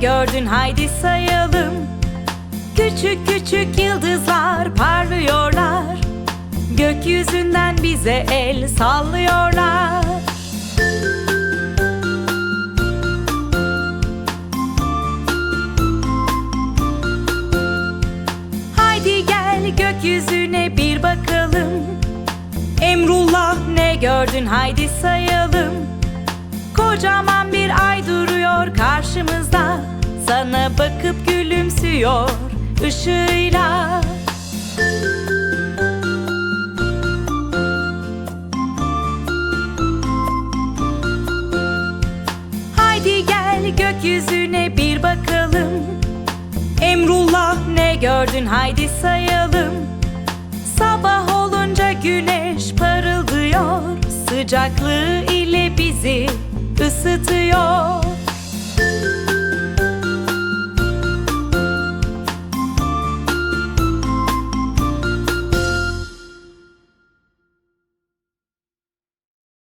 gördün? Haydi sayalım. Küçük küçük yıldızlar parlıyorlar. Gökyüzünden bize el sallıyorlar. Haydi gel gökyüzüne bir bakalım. Emrullah ne gördün? Haydi sayalım. Kocaman bir ay duruyor karşımızda. Sana bakıp gülümsüyor ışığıyla. Haydi gel gökyüzüne bir bakalım. Emrullah ne gördün? Haydi sayalım. Sabah olunca güneş parıldıyor. Sıcaklığı ile bizi ısıtıyor